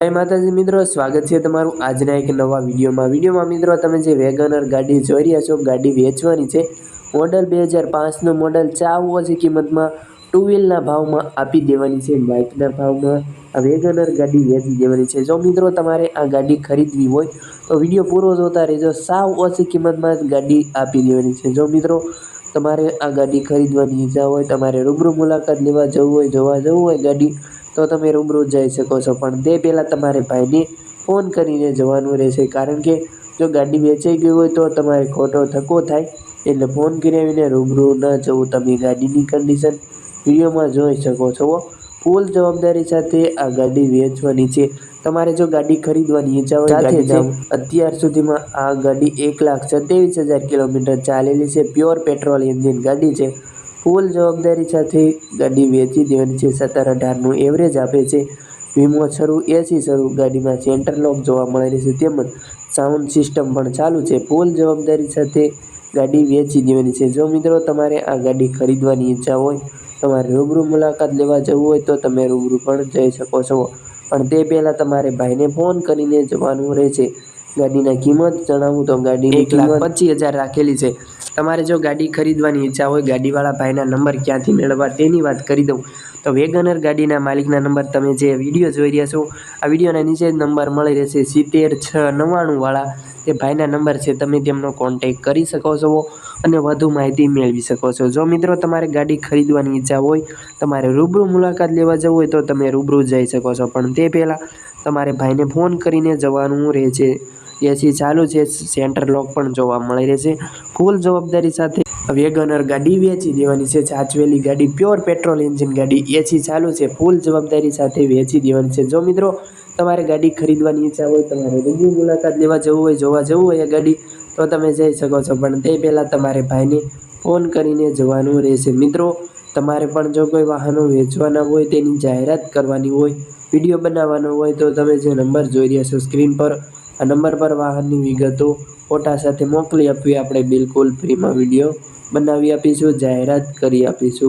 જય માતાજી મિત્રો, સ્વાગત છે તમારું આજના એક નવા વિડીયોમાં. વિડીયોમાં મિત્રો, તમે જે વેગનર ગાડી જોઈ રહ્યા છો, ગાડી વેચવાની છે. મોડલ બે હજાર પાંચનું મોડલ ચાવ ઓછી કિંમતમાં ટુ વ્હીલના ભાવમાં આપી દેવાની છે. બાઇકના ભાવમાં આ વેગનર ગાડી વેચી દેવાની છે. જો મિત્રો, તમારે આ ગાડી ખરીદવી હોય, તો વીડિયો પૂરો જોતા રહેજો. સાવ ઓછી કિંમતમાં જ ગાડી આપી દેવાની છે. જો મિત્રો, તમારે આ ગાડી ખરીદવાની ઈચ્છા હોય, તમારે રૂબરૂ મુલાકાત લેવા જવું હોય, જોવા જવું હોય ગાડી તો તમે રૂબરૂ જઈ શકો છો. પણ તે પહેલાં તમારે ભાઈને ફોન કરીને જવાનું રહેશે. કારણ કે જો ગાડી વેચાઈ ગઈ હોય તો તમારે ખોટો ધક્કો થાય. એટલે ફોન કરાવીને રૂબરૂ ન જવું. તમે ગાડીની કન્ડિશન વિડીયોમાં જોઈ શકો છો. ફૂલ જવાબદારી સાથે આ ગાડી વેચવાની છે. તમારે જો ગાડી ખરીદવાની ઈચ્છા હોય સાથે અત્યાર સુધીમાં આ ગાડી એક લાખ સત્યાવીસ હજાર કિલોમીટર ચાલેલી છે. પ્યોર પેટ્રોલ એન્જિન ગાડી છે. ફૂલ જવાબદારી સાથે ગાડી વેચી દેવાની છે. સત્તર અઢારનું એવરેજ આપે છે. વીમો શરૂ એસી શરૂ ગાડીમાં સેન્ટર લોક જોવા મળેલી છે. તેમજ સાઉન્ડ સિસ્ટમ પણ ચાલુ છે. ફૂલ જવાબદારી સાથે ગાડી વેચી દેવાની છે. જો મિત્રો તમારે આ ગાડી ખરીદવાની ઈચ્છા હોય, તમારે રૂબરૂ મુલાકાત લેવા જવું હોય તો તમે રૂબરૂ પણ જઈ શકો છો. પણ તે પહેલાં તમારે ભાઈને ફોન કરીને જવાનું રહેશે. ગાડીના કિંમત જણાવું તો ગાડીની એક લાખ પચીસ હજાર રાખેલી છે. તમારે જો ગાડી ખરીદવાની ઈચ્છા હોય ગાડીવાળા ભાઈના નંબર ક્યાંથી મેળવવા તેની વાત કરી દઉં. તો વેગનર ગાડીના માલિકના નંબર તમે જે વીડિયો જોઈ રહ્યા છો આ વિડીયોના નીચે જ નંબર મળી રહેશે સિત્તેર છ નવ્વાણુંવાળા તે ભાઈના નંબર છે તમે તેમનો કોન્ટેક કરી શકો છો અને વધુ માહિતી મેળવી શકો છો. જો મિત્રો તમારે ગાડી ખરીદવાની ઈચ્છા હોય તમારે રૂબરૂ મુલાકાત લેવા જવું હોય તો તમે રૂબરૂ જઈ શકો છો. પણ તે પહેલાં તમારે ભાઈને ફોન કરીને જવાનું રહે છે. એસી ચાલુ છે. સેન્ટર લોક પણ જોવા મળી રહેશે ફૂલ જવાબદારી સાથે વેગનર ગાડી વેચી દેવાની છે. સાચવેલી ગાડી, પ્યોર પેટ્રોલ એન્જિન ગાડી એસી ચાલુ છે. ફૂલ જવાબદારી સાથે વેચી દેવાની છે. જો મિત્રો, તમારે ગાડી ખરીદવાની ઈચ્છા હોય, તમારે રૂબરૂ મુલાકાત લેવા જવું હોય, જોવા જવું હોય એ ગાડી, તો તમે જઈ શકો છો. પણ તે પહેલાં તમારે ભાઈને ફોન કરીને જવાનું રહેશે. મિત્રો, તમારે પણ જો કોઈ વાહનો વેચવાના હોય, તેની જાહેરાત કરવાની હોય, વીડિયો બનાવવાનો હોય, તો તમે જે નંબર જોઈ રહ્યા છો, સ્ક્રીન પર આ નંબર પર વાહનની વિગતો ફોટા સાથે મોકલી આપવી. આપણે બિલકુલ ફ્રીમાં વીડિયો બનાવી આપીશું, જાહેરાત કરી આપીશું.